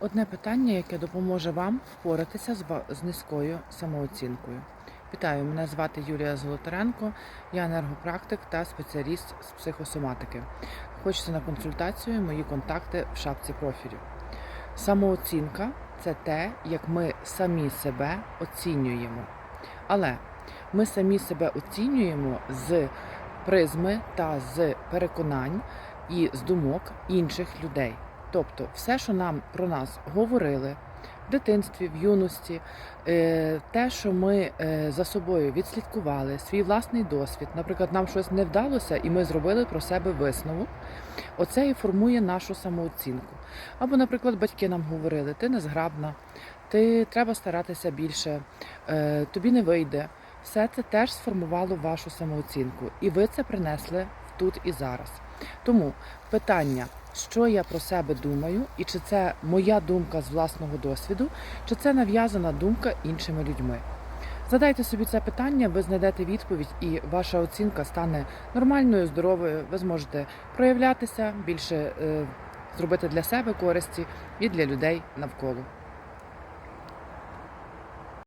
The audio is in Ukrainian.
Одне питання, яке допоможе вам впоратися з низькою самооцінкою. Вітаю, мене звати Юлія Золотаренко, я енергопрактик та спеціаліст з психосоматики. Хочете на консультацію, мої контакти в шапці профілю. Самооцінка це те, як ми самі себе оцінюємо. Але ми самі себе оцінюємо з призми та з переконань і з думок інших людей. Тобто, все, що нам про нас говорили в дитинстві, в юності, е, те, що ми е, за собою відслідкували, свій власний досвід, наприклад, нам щось не вдалося, і ми зробили про себе висновок. Оце і формує нашу самооцінку. Або, наприклад, батьки нам говорили: ти незграбна, ти треба старатися більше, е, тобі не вийде. Все це теж сформувало вашу самооцінку, і ви це принесли тут і зараз. Тому питання, що я про себе думаю, і чи це моя думка з власного досвіду, чи це нав'язана думка іншими людьми. Задайте собі це питання, ви знайдете відповідь, і ваша оцінка стане нормальною, здоровою. Ви зможете проявлятися більше, е, зробити для себе користі і для людей навколо.